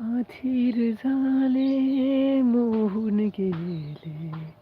अधीर झाले मोहून गेले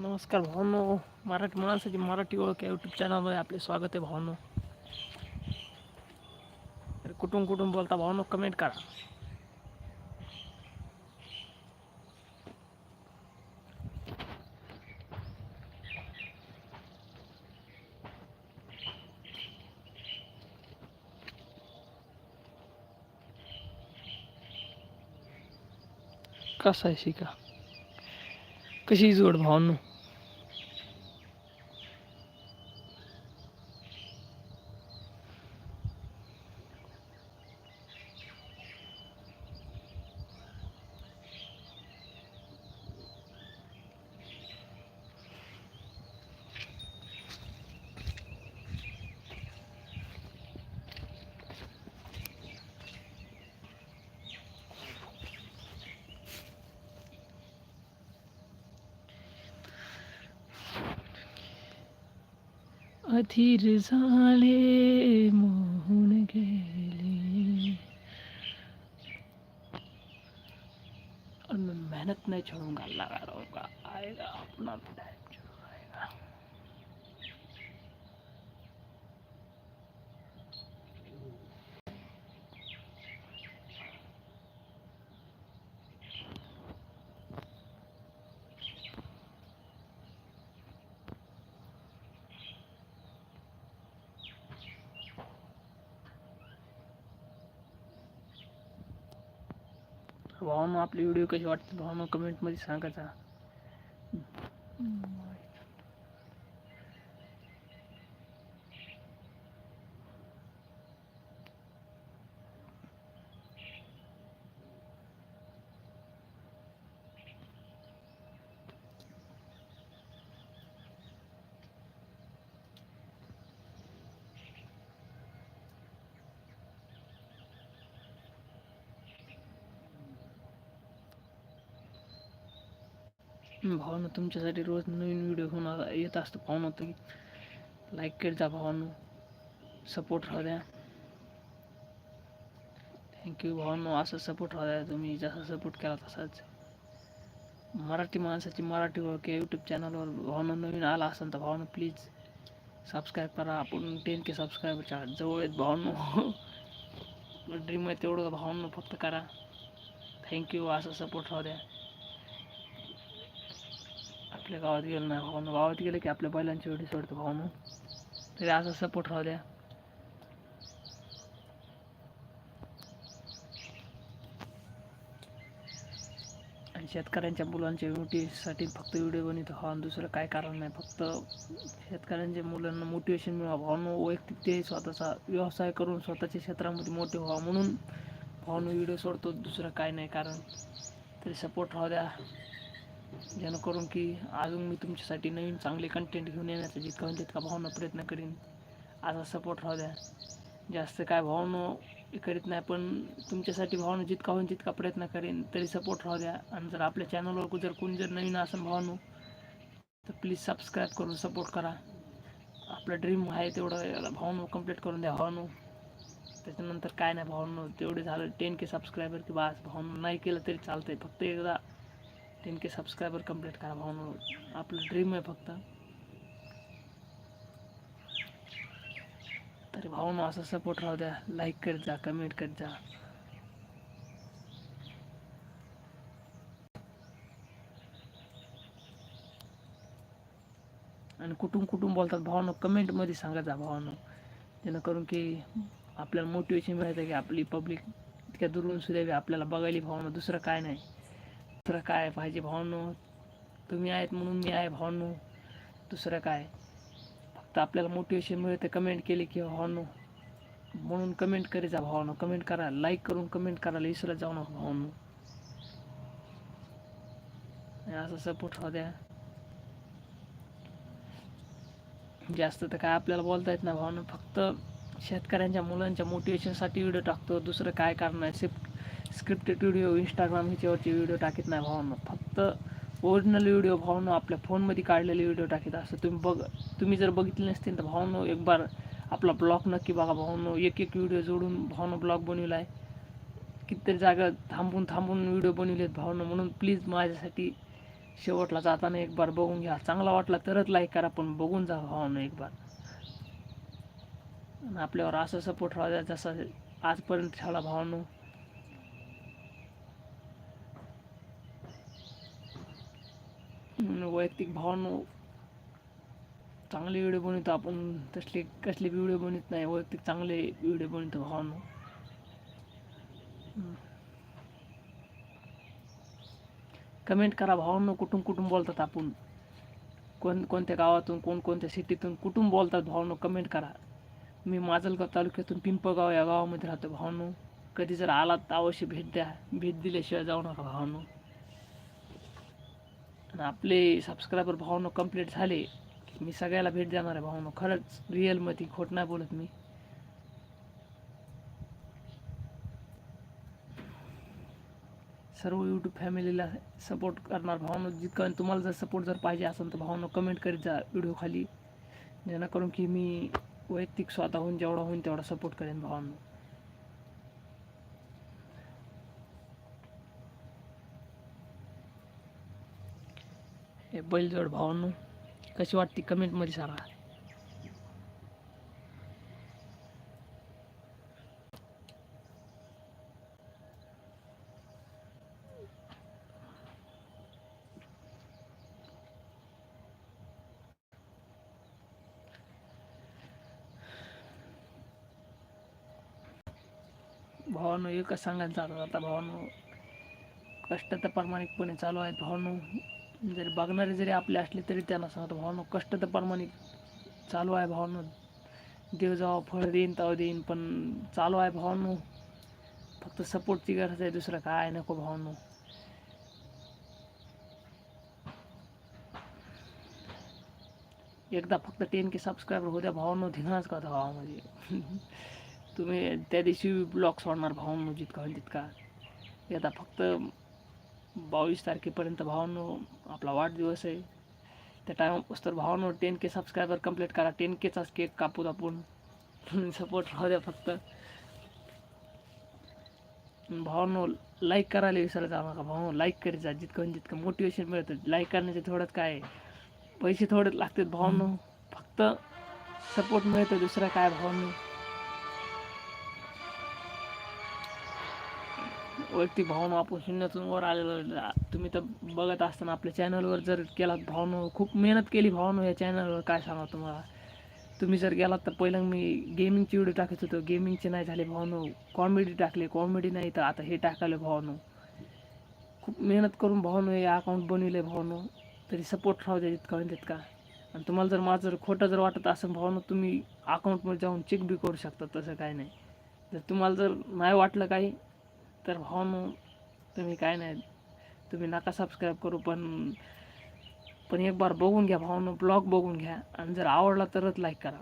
नमस्कार भावनो. मराठी माणसाची मराठी ओळख या यूट्यूब चॅनलमध्ये आपले स्वागत आहे भावनो. तर कुठून कुठून बोलता भावनो कमेंट करा. कसा आहे शिका? कशी जोड भावनो? अधीर झाले मोहून गेले और मैं मेहनत नहीं छोड़ूँगा लगा रहूँगा आएगा अपना भी भावनो आपले व्हिडिओ कसे वाटतात भावनो कमेंटमध्ये सांगायचा भावानं तुमच्यासाठी रोज नवीन व्हिडिओ घेऊन आ- येत असतो भावना तुम्ही लाईक करत जा भावानो. सपोर्ट राहू द्या. थँक्यू भावांनो. असं सपोर्ट राहू द्या तुम्ही. जसा सपोर्ट केला तसाच. मराठी माणसाची मराठी ओळख या यूट्यूब चॅनलवर भावना नवीन आला असेल तर भावानं प्लीज सबस्क्राईब करा. आपण टेन के सबस्क्रायबरच्या जवळ आहेत भावनो. ड्रीम आहे तेवढं भावांनो फक्त करा. थँक्यू असं सपोर्ट राहू द्या. आपल्या गावात गेलो नाही भावनं गावात गेलं की आपल्या बैलांची एवढी सोडतो भावनं तरी असा सपोर्ट राहू द्या. आणि शेतकऱ्यांच्या मुलांच्या मोटिवेशनसाठी फक्त व्हिडिओ बनवतो. हा दुसरं काय कारण नाही. फक्त शेतकऱ्यांच्या मुलांना मोटिवेशन मिळावं भावनं वैयक्तिक ते स्वतःचा व्यवसाय करून स्वतःच्या क्षेत्रामध्ये मोठे व्हावा म्हणून भावनं व्हिडिओ सोडतो. दुसरं काय नाही कारण. तरी सपोर्ट राहू द्या. जेणेकरून की अजून मी तुमच्यासाठी नवीन चांगले कंटेंट घेऊन येण्याचा जितका होईल तितका भावना प्रयत्न करीन. असा सपोर्ट राहू द्या. जास्त काय भावना करीत नाही पण तुमच्यासाठी भावना जितका होईल तितका प्रयत्न करेन तरी सपोर्ट राहू द्या. आणि जर आपल्या चॅनलवर जर कोण जर नवीन असेल भावनो तर प्लीज सबस्क्राईब करून सपोर्ट करा. आपलं ड्रीम आहे तेवढं याला भावनो कंप्लीट करून द्या भावनो. त्याच्यानंतर काय नाही भावनो तेवढे झालं टेन के सबस्क्रायबर की बास भावनो नाही केलं तरी चालतंय. फक्त एकदा टेन के सबस्क्रायबर कंप्लीट करा म्हणून आपलं ड्रीम आहे फक्त. तरी भावनो असा सपोर्ट राहू द्या. लाईक करत जा कमेंट करत जा. आणि कुठून कुठून बोलतात भावानं कमेंटमध्ये सांगा जा भावानं जेणेकरून की आपल्याला मोटिवेशन मिळतं की आपली पब्लिक इतक्या दुरून सुद्धा आपल्याला बघायला भावनं दुसरं काय नाही. दुसरं काय? पाहिजे भावनो तुम्ही आहेत म्हणून मी आहे भावनो. दुसरं काय? फक्त आपल्याला मोटिवेशन मिळतं कमेंट केली की भावनो. म्हणून कमेंट करी जा भावनो. कमेंट करा लाईक करून कमेंट करायला विसरत जाऊ नका भावनो. असं सपोर्ट हो द्या. जास्त तर काय आपल्याला बोलता येत नाही भावना. फक्त शेतकऱ्यांच्या मुलांच्या मोटिवेशनसाठी व्हिडिओ टाकतो. दुसरं काय कारण आहे स्क्रिप्ट स्क्रिप्टेड व्हिडिओ इंस्टाग्राम ह्याच्यावरचे व्हिडिओ टाकीत नाही भावना. फक्त ओरिजिनल व्हिडिओ भावना आपल्या फोनमध्ये काढलेले व्हिडिओ टाकीत. असं तुम्ही बघ तुम्ही जर बघितले नसतील तर भावनो एक बार आपला ब्लॉग नक्की बघा भावांनो. एक एक व्हिडिओ जोडून भावनो ब्लॉग बनवला आहे कितीतरी जागा थांबून थांबून व्हिडिओ बनवलेत भावना. म्हणून प्लीज माझ्यासाठी शेवटला जाताना एक बार बघून घ्या. चांगला वाटला तरच लाईक करा पण बघून जा भावानं एक बार आणि आपल्यावर असं सपोर्ट राहू द्या जसं आजपर्यंत ठेवला भावांनो. म्हणजे वैयक्तिक भावांनो चांगले व्हिडिओ बनवतो आपण. तसले कसले व्हिडिओ बनवत नाही. वैयक्तिक चांगले व्हिडिओ बनवतो भावानं. कमेंट करा भावांनो कुठून कुठून बोलतात आपण. कोण कोणत्या गावातून कोणकोणत्या सिटीतून कुठून बोलतात भावांनो कमेंट करा. मी माजलगाव तालुक्यातून पिंपगाव या गावामध्ये राहतो भावांनो. कधी जर आलात तर अवश्य भेट द्या. भेट दिल्याशिवाय जाऊ नका भावांनो. आणि आपले सबस्क्रायबर भावांनो कंप्लीट झाले. की मी सगळ्याला भेट देणार आहे भावांनो खरंच रिअलमध्ये खोट नाही बोलत मी. सर्व यूट्यूब फॅमिलीला सपोर्ट करणार भावनो जितकं तुम्हाला जर सपोर्ट जर पाहिजे असेल तर भावनो कमेंट करीत जा व्हिडिओ खाली. जेणेकरून की मी वैयक्तिक स्वतःहून जेवढा होईल तेवढा सपोर्ट करेन भावांना. हे बैलजोड भावांनो कशी वाटते कमेंटमध्ये सांगा. भावानो एकच सांगायला चालू आता भावानो. कष्ट तर प्रामाणिकपणे चालू आहेत भावानो. जरी बघणारे जरी आपले असले तरी त्यांना सांगतो भावानो कष्ट तर प्रामाणिक चालू आहे भावानो. देव जेव्हा फळ देईन ताव देईन पण चालू आहे भावानो. फक्त सपोर्टची गरज आहे दुसरं काय नको भावानो. एकदा फक्त टेन के सबस्क्रायबर होत्या भावानं धिंगाणच करता भावामध्ये. तुम्ही त्या दिवशी ब्लॉग सोडणार भावांनो जितका होईल तितका. एकदा फक्त बावीस तारखेपर्यंत भावांनो आपला वाढदिवस आहे. त्या टायमापासून तर भावांनो टेन के सबस्क्रायबर कंप्लीट करा. टेन केचाच केक कापूत आपण. सपोर्ट राहू द्या फक्त. भावांनो लाईक करायला विसरत जा नका भावांनो लाईक करीत जा. जितकं म्हणजे जितकं मोटिवेशन मिळतं. लाईक करण्याचे थोडंच काय पैसे थोडे लागतात भावांनो. फक्त सपोर्ट मिळतं दुसरं काय भावांनो? वैयक्तिक भावना आपण शून्यातून वर आलेलो तुम्ही तर बघत असताना आपल्या चॅनलवर जर केलात भावनो खूप मेहनत केली भावनो या चॅनलवर काय सांगा तुम्हाला? तुम्ही जर गेलात तर पहिलं मी गेमिंगची व्हिडिओ टाकत होतो. गेमिंगचे नाही झाले भावनो. कॉमेडी टाकले. कॉमेडी नाही तर आता हे टाकाले भावनो. खूप मेहनत करून भावनो हे अकाउंट बनविले भावनो. तरी सपोर्ट राहू द्या जितका म्हणतात तितका आणि तुम्हाला जर माझं जर खोटं जर वाटत असेल भावनो तुम्ही अकाउंटमध्ये जाऊन चेक बी करू शकता. तसं काय नाही. जर तुम्हाला जर नाही वाटलं काही तर हो भावानो तुम्ही काय नाही. तुम्ही नका सबस्क्राईब करू पण पण एक बार बघून घ्या भावनो ब्लॉग बघून घ्या. आणि जर आवडला तरच लाईक करा.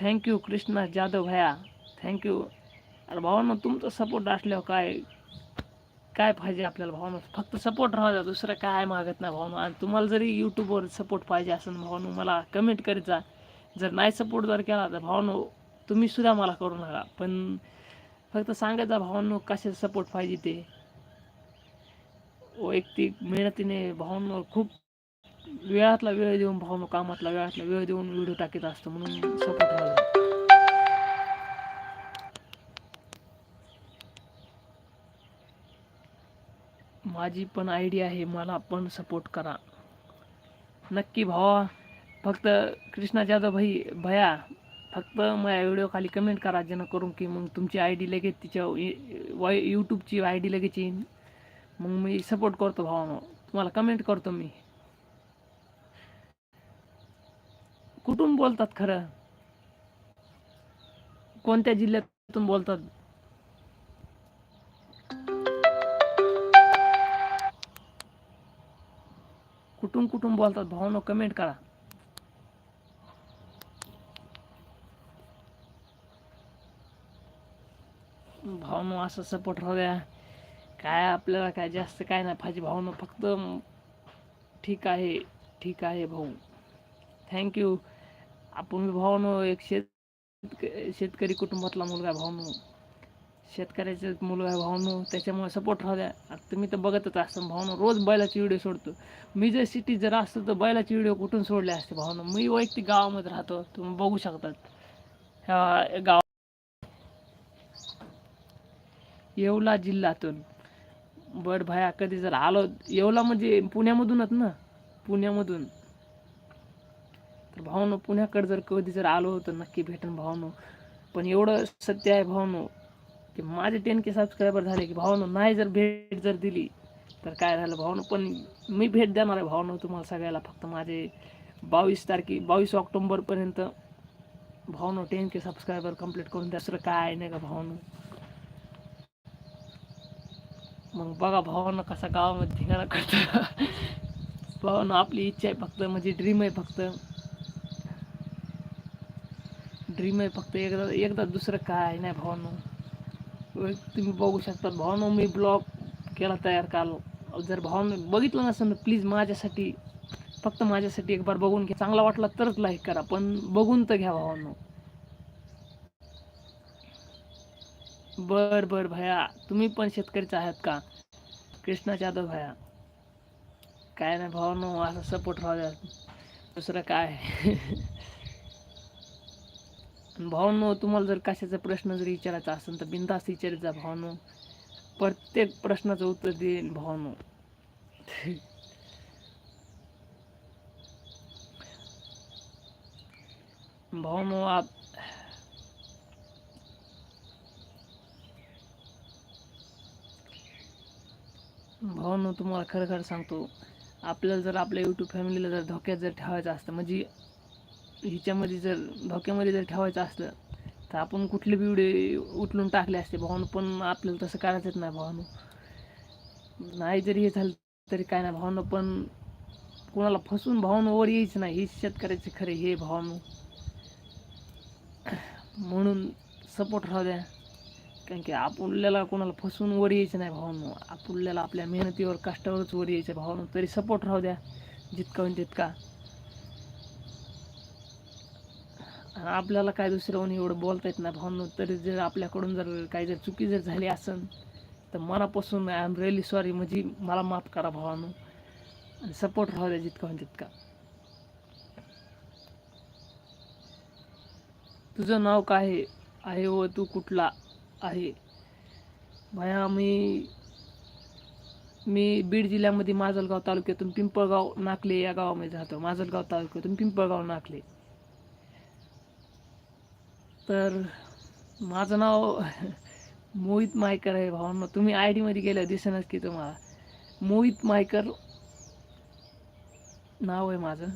थँक्यू कृष्णा जाधव भया थँक्यू अरे भावनो तुमचा सपोर्ट असल्यावर काय काय पाहिजे आपल्याला भावानं? फक्त सपोर्ट राहू दुसरं काय मागत नाही भावनो. आणि तुम्हाला जरी यूट्यूबवर सपोर्ट पाहिजे असेल भावनो मला कमेंट करीत जा. जर नाही सपोर्ट जर केला तर भावनो तुम्ही सुद्धा मला करू नका. पण फक्त सांगायचा भावांनो कशाचा सपोर्ट पाहिजे ते. वैयक्तिक मेहनतीने भावांवर खूप वेळातला वेळ देऊन भावनो कामातला वेळातला वेळ देऊन व्हिडिओ टाकीत असतो म्हणून सपोर्ट राहू माझी पण आयडिया आहे मला पण सपोर्ट करा. नक्की भावा फक्त कृष्णा जाधव भाई भया फक्त माझ्या व्हिडिओ खाली कमेंट करा जेणेकरून की मग तुमची आय डी लगेच तिच्या वाय यूट्यूबची आय डी लगेच येईन. मग मी सपोर्ट करतो भावानो. तुम्हाला कमेंट करतो मी. कुठून बोलतात खरं? कोणत्या जिल्ह्यातून बोलतात? कुठून कुठून बोलतात? भावानो कमेंट करा. भावनो असं सपोर्ट राहू द्या. काय आपल्याला काय जास्त काय नाही पाहिजे भाऊनं फक्त ठीक आहे ठीक आहे भाऊ. थँक्यू आपण भावानो एक शेत शेतकरी कुटुंबातला मुलगा आहे भावनो. शेतकऱ्याचा मुलगा आहे भावनो. त्याच्यामुळे सपोर्ट राहू द्या. आता तुम्ही तर बघतच असतो भावनो रोज बैलाचे व्हिडिओ सोडतो. मी जर सिटीत जर असतो तर बैलाचे व्हिडिओ कुठून सोडले असते भावनो? मी वैयक्तिक गावामध्ये राहतो. तुम्ही बघू शकतात. ह्या गाव येवला जिल्ह्यातून. बट भाया कधी जर आलो येवला म्हणजे पुण्यामधूनच ना? पुण्यामधून. तर भावनो पुण्याकडे जर कधी जर आलो तर नक्की भेटन भावनो. पण एवढं सत्य आहे भावनो की माझे टेन के सबस्क्रायबर झाले की भावनो नाही जर भेट जर दिली तर काय झालं भावनो? पण मी भेट देणार आहे भावनो तुम्हाला सगळ्याला फक्त माझे बावीस तारखे बावीस ऑक्टोंबरपर्यंत भावनो टेन के सबस्क्रायबर कंप्लीट करून द्या. दुसरं काय नाही का भावनो? मग बघा भावानं कसा गावामध्ये धिंगाणा करतो. भावानं आपली इच्छा आहे फक्त म्हणजे ड्रीम आहे फक्त. ड्रीम आहे फक्त एकदा एकदा दुसरं काय नाही भावानं. तुम्ही बघू शकता. भावानं मी ब्लॉग केला तयार काल. जर भावानं बघितलं नसेल तर प्लीज माझ्यासाठी फक्त माझ्यासाठी एक बार बघून घ्या. चांगला वाटला तरच लाईक करा पण बघून तर घ्या भावानं. बर बर भया. तुम्ही पण शेतकरीच आहात का? कृष्णा जाधव भया. काय नाही भावानो असं सपोर्ट राहू द्या. दुसरं काय? भावानो तुम्हाला जर कशाचा प्रश्न जर विचारायचा असेल तर बिंदास विचारित जा भावानो प्रत्येक प्रश्नाचं उत्तर देईन भावनो भावनो आप भावांनो तुम्हाला खरं खरं सांगतो आपल्याला जर आपल्या यूट्यूब फॅमिलीला जर धोक्यात जर ठेवायचं असतं म्हणजे हिच्यामध्ये जर धोक्यामध्ये जर ठेवायचं असलं तर आपण कुठले बी व्हिडिओ उचलून टाकले असते भावानं पण आपल्याला तसं करायचंच नाही भावानं नाही जरी हे झालं तरी काय नाही भावानं पण कोणाला फसून भावानं वर यायचं नाही हे शेतकऱ्याचे खरे हे भावानं म्हणून सपोर्ट राहू द्या. कारण की आपल्याला कोणाला फसवून वर यायचं नाही भावांनो आपल्याला आपल्या मेहनतीवर कष्टावरच वर यायचं भावानं तरी सपोर्ट राहू द्या. जितका होईल तितका. आणि आपल्याला काय दुसऱ्याहून एवढं बोलता येत नाही भावांनो तरी जर आपल्याकडून जर काही जर चुकी जर झाली असेल तर मनापासून आय एम रिअली सॉरी म्हणजे मला माफ करा भावानो आणि सपोर्ट राहू द्या जितका होईल तितका. तुझं नाव काय आहे? आहे व तू कुठला? आहे. भया मी मी बीड जिल्ह्यामध्ये माजलगाव तालुक्यातून पिंपळगाव नाकले या गावामध्ये राहतो माजलगाव तालुक्यातून पिंपळगाव नाकले. तर माझं नाव मोहित मायकर आहे भावांना. तुम्ही आय डीमध्ये गेल्या दिसेनच की तुम्हाला. मोहित मायकर नाव आहे माझं.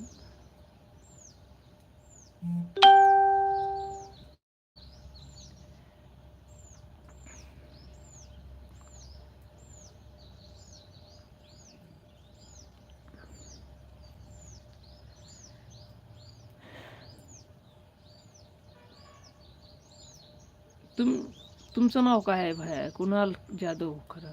तुम तुमचं नाव काय आहे भाया? कुणाल जाधव खरं?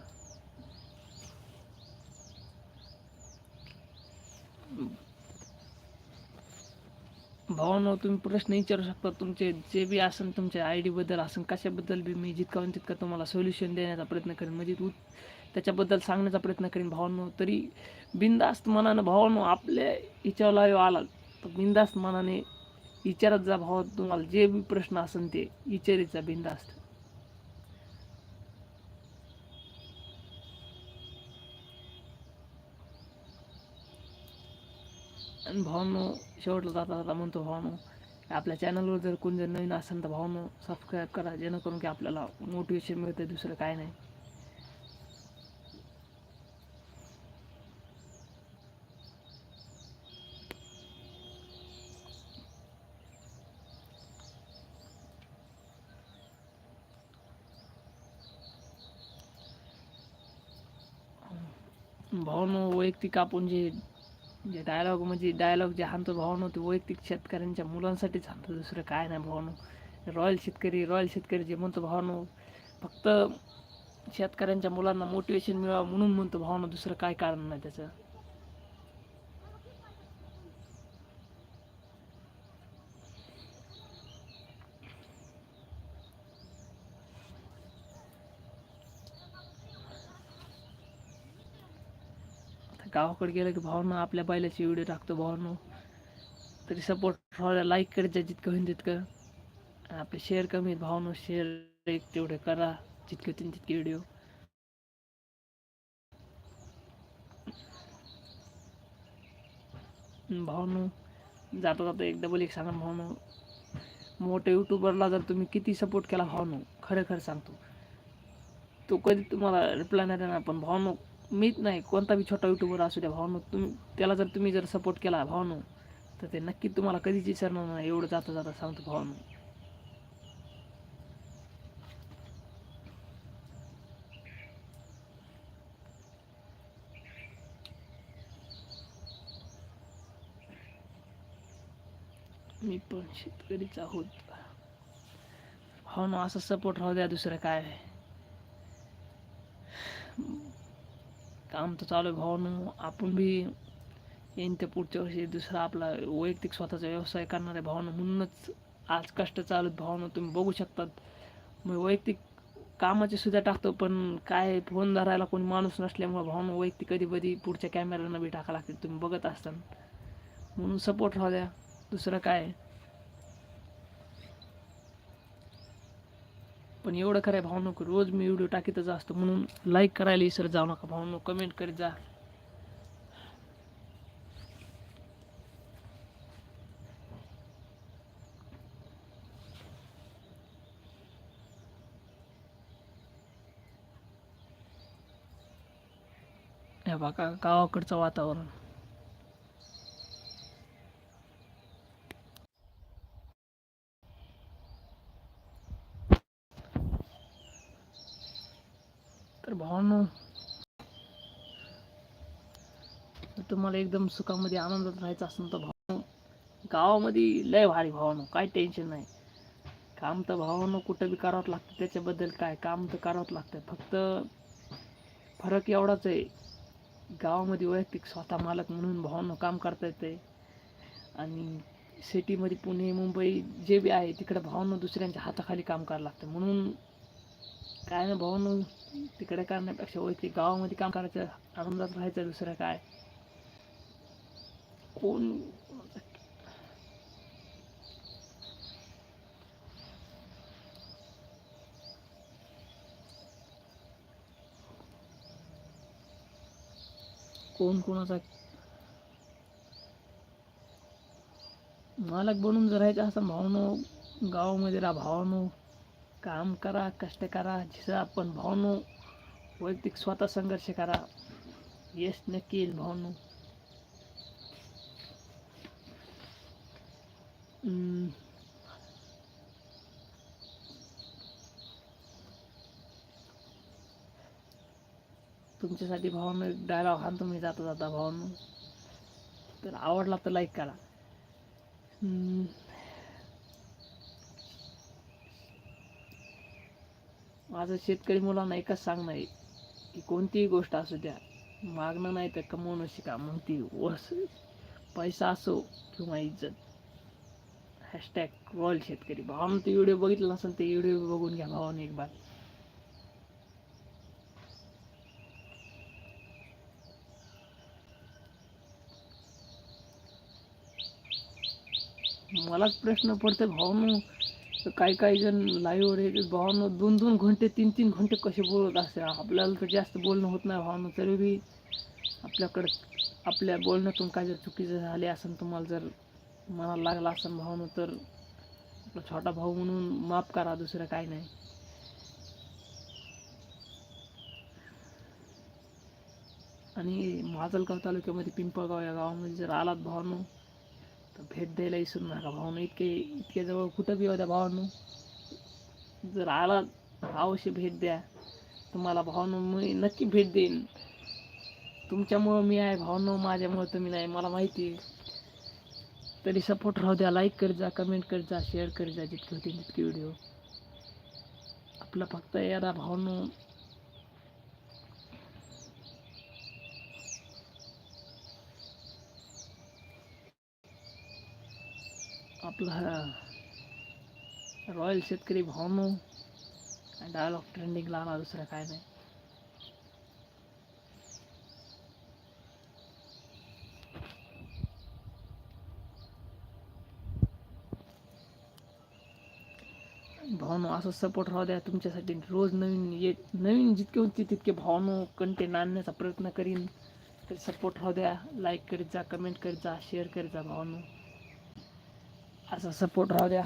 भावांनो तुम्ही प्रश्न विचारू शकता. तुमचे जे बी असन तुमच्या आय डीबद्दल असन कशाबद्दल बी मी जितका तितका तुम्हाला सोल्युशन देण्याचा प्रयत्न करेन. म्हणजे तू त्याच्याबद्दल सांगण्याचा प्रयत्न करेन भावांनो. तरी बिंदास्त मनानं भावांनो आपल्या हिच्यावर लाईव्ह आला. तर बिंदास्त मनाने विचारात जा भावा तुम्हाला जे बी प्रश्न असेल ते विचारीचा जा बिंदास्त. आणि भावांनो शेवटला जाता जाता म्हणतो भावांनो आपल्या चॅनलवर जर कोण जर नवीन असेल तर भावांनो सबस्क्राईब करा जेणेकरून की आपल्याला मोटिवेशन मिळतं दुसरं काय नाही भावनो वैयक्तिक आपण जे जे डायलॉग म्हणजे डायलॉग जे हाणतो भावनो ते वैयक्तिक शेतकऱ्यांच्या मुलांसाठीच हाणतो. दुसरं काय नाही भावनो. रॉयल शेतकरी रॉयल शेतकरी जे म्हणतो भावनो फक्त शेतकऱ्यांच्या मुलांना मोटिवेशन मिळावं म्हणून म्हणतो भावनो दुसरं काय कारण नाही त्याचं आता गावाकडे गेलं की भावना आपल्या बैलाची व्हिडिओ टाकतो भावनो. तरी सपोर्ट राहू लाईक करत जा जितकं होईल तितकं. आपले शेअर कमी आहेत भावनो शेअर एक तेवढे करा जितके होतील तितके व्हिडिओ भावनो जाता जाता एक डबल एक सांगा भावनो. मोठ्या युट्यूबरला जर तुम्ही किती सपोर्ट केला भावनो खरं खरं सांगतो. तो कधी तुम्हाला रिप्लाय नाही देणार पण भावनो मीच नाही कोणता बी छोटा युट्यूबर असू द्या भावनो तुम्ही त्याला जर तुम्ही जर सपोर्ट केला भावनो तर ते नक्की तुम्हाला कधीच विचारणार नाही एवढं जाता जाता सांगतो भावनो. मी पण शेतकरीच आहोत. हो असं सपोर्ट राहू द्या दुसरं काय. काम तर चालू आहे भावानं आपण बी येईन ते पुढच्या वर्षी दुसरा आपला वैयक्तिक स्वतःचा व्यवसाय करणारे भावानं म्हणूनच आज कष्ट चालू आहेत भावानं तुम्ही बघू शकतात. मी वैयक्तिक कामाचे सुद्धा टाकतो पण काय फोन धरायला कोणी माणूस नसल्यामुळे भावानं वैयक्तिक कधी कधी पुढच्या कॅमेऱ्यानं बी टाका लागते तुम्ही बघत असताना. म्हणून सपोर्ट राहू द्या. दुसरं काय? पण एवढं करा आहे भावनो रोज मी व्हिडिओ टाकीतच असतो. म्हणून लाईक करायला विसर जाऊ नका भावनो. कमेंट करीत जा. हे बघा गावाकडचं वातावरण तर भावांनो जर तुम्हाला एकदम सुखामध्ये आनंदात राहायचं असेल तर भावानो गावामध्ये लय भारी भावानो काय टेन्शन नाही. काम तर भावानो कुठं बी करावंच लागतं त्याच्याबद्दल काय काम तर करावंच लागतं. फक्त फरक एवढाच आहे गावामध्ये वैयक्तिक स्वतः मालक म्हणून भावानं काम करता येते. आणि सिटीमध्ये पुणे मुंबई जे बी आहे तिकडे भावानं दुसऱ्यांच्या हाताखाली काम करावं लागतं. म्हणून काय ना भावानं तिकडे करण्यापेक्षा वैयक्तिक गावामध्ये काम करायचं आनंदात राहायचं दुसरं काय? कोण? कोण कोणाचा? मालक बनून जर राहायचं असं भावनो गावामध्ये राहा भावनो काम करा कष्ट करा जिथं आपण भावनो वैयक्तिक स्वतः संघर्ष करा. यश नक्की येईल भावनो. तुमच्यासाठी भावानं एक डायलॉग हा तुम्ही जाता जाता भावनो. तर आवडला तर लाईक करा. हम्म. माझं शेतकरी मुलांना एकच सांगणं आहे की कोणतीही गोष्ट असू द्या मागणं नाही तर कमवणं शिका मग ती वस पैसा असो किंवा इज्जत. हॅशटॅग वॉल शेतकरी. भावा आमचा व्हिडिओ बघितला असेल ते व्हिडिओ बघून घ्या भावाने एक बार. मलाच प्रश्न पडतो भावानो. काही काही जण लाईव्हवर येते भावानो दोन दोन घंटे तीन तीन घंटे कसे बोलत असते आपल्याला तर जास्त बोलणं होत नाही भावानो. तरी बी आपल्याकडं आपल्या बोलण्यातून काय जर चुकीचं झाले असेल तुम्हाला जर मला लागला असं भावनो तर आपला छोटा भाऊ म्हणून माफ करा दुसरं काय नाही. आणि माजलगाव तालुक्यामध्ये पिंपळगाव या गावामध्ये जर आलात भावांनो तर भेट द्यायला विसरू नका भावांनो. इतके इतके जवळ कुठं बी होत्या भावांनो. जर आलात अवश्य भेट द्या. तुम्हाला भावांनो मी नक्की भेट देईन. तुमच्यामुळं मी आहे भावांनो माझ्यामुळं तुम्ही नाही मला माहिती आहे. तरी सपोर्ट राहू द्या. लाईक करत जा कमेंट करत जा शेअर करत जा जितके होतील तितके व्हिडिओ आपला फक्त याला भावांनो आपला रॉयल शेतकरी भावनो डायलॉग ट्रेंडिंगला आला दुसरं काय नाही. भावनो असं सपोर्ट राहू द्या. तुमच्यासाठी रोज नवीन ये नवीन जितके होते तितके भावनो कंटेंट आणण्याचा प्रयत्न करीन. तर सपोर्ट राहू द्या. लाईक करीत जा कमेंट करीत जा शेअर करीत जा भावनो. असा सपोर्ट राहू द्या.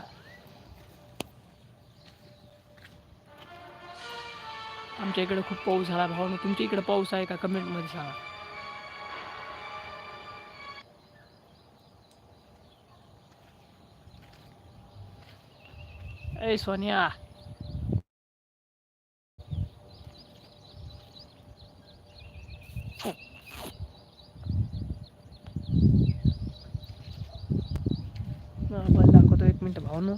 आमच्या इकडे खूप पाऊस झाला भावनो. तुमच्या इकडे पाऊस आहे का? कमेंटमध्ये सांगा. ए सोनिया दाखवतो एक मिनिट भावनो.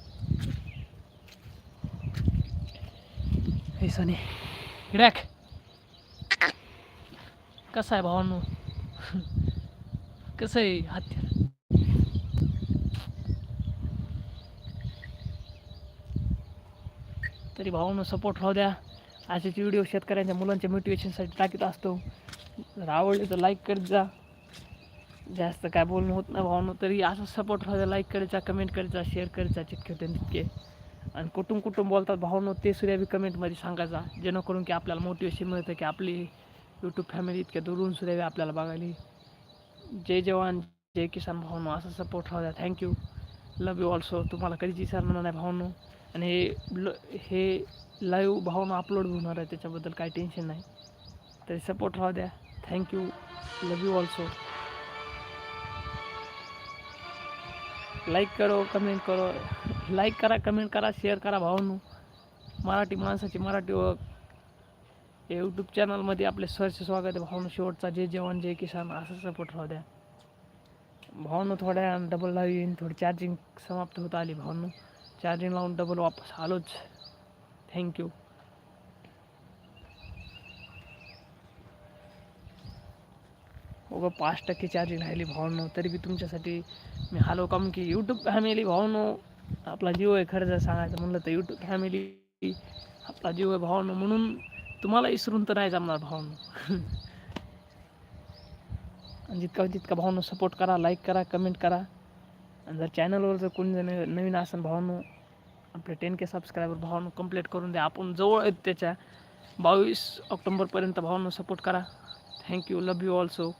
हे सोनी रॅक कसा आहे भावानो? कसं आहे हत्यार? तरी भावानं सपोर्ट राहू द्या. असेच व्हिडिओ शेतकऱ्यांच्या मुलांच्या मोटिवेशनसाठी टाकीत असतो. जर आवडले तर लाईक करत जा. जास्त काय बोलणं होत नाही भावनं तरी असं सपोर्ट राहू द्या. लाईक करायचा कमेंट करायचा शेअर करायचा जितके होते तितके. आणि कुटुंब कुटुंब बोलतात भावनं ते सुद्धा बी कमेंटमध्ये सांगायचा. जेणेकरून की आपल्याला मोटिवेशन मिळतं की आपली यूट्यूब फॅमिली इतक्या दुरून सुद्धा बी आपल्याला बघायली जय जवान जय किसान भावनो असं सपोर्ट राहू द्या. थँक्यू लव यू ऑल्सो तुम्हाला कधीच विसरणार नाही भावनो. आणि हे ल हे लाईव्ह भावना अपलोड होणार आहे त्याच्याबद्दल काही टेन्शन नाही. तरी सपोर्ट राहू द्या. Thank you love you also like करो कमेंट करो. लाईक करा कमेंट करा शेअर करा भावांनो. मराठी माणसाची मराठी ओळख. या यूट्यूब चॅनलमध्ये आपले सरचे स्वागत आहे भावनो. शेवटचा जय जवान जय किसान. असं सपोर्ट राहू द्या. भावनो थोड्या डबल लावीन थोडी चार्जिंग समाप्त होत आली भावनो. चार्जिंग लावून डबल वापस आलोच. थँक्यू हो पाच टक्के चार्जिंग राहिली भावनो तरी बी तुमच्यासाठी मी हालो. कम की यूट्यूब फॅमिली भावनो आपला जीव आहे खरं जर सांगायचं म्हणलं तर यूट्यूब फॅमिली आपला जीव आहे भावनो म्हणून तुम्हाला विसरून तर नाही जमणार भावनो. जितका तितका भावनो सपोर्ट करा लाईक करा कमेंट करा. आणि जर चॅनलवर जर कोणी जण नवीन असेल भावनो आपले टेन के सबस्क्रायबर भावनो कंप्लीट करून द्या. आपण जवळ आहेत त्याच्या. बावीस ऑक्टोंबरपर्यंत भावनो सपोर्ट करा. Thank you love you also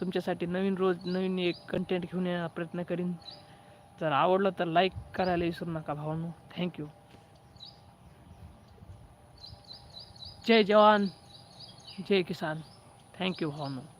तुमच्यासाठी नवीन रोज नवीन एक कंटेंट घेऊन येण्याचा प्रयत्न करीन. जर आवडलं तर लाईक करायला विसरू नका भावनो. थँक्यू जय जवान. जय किसान. थँक्यू भावनो.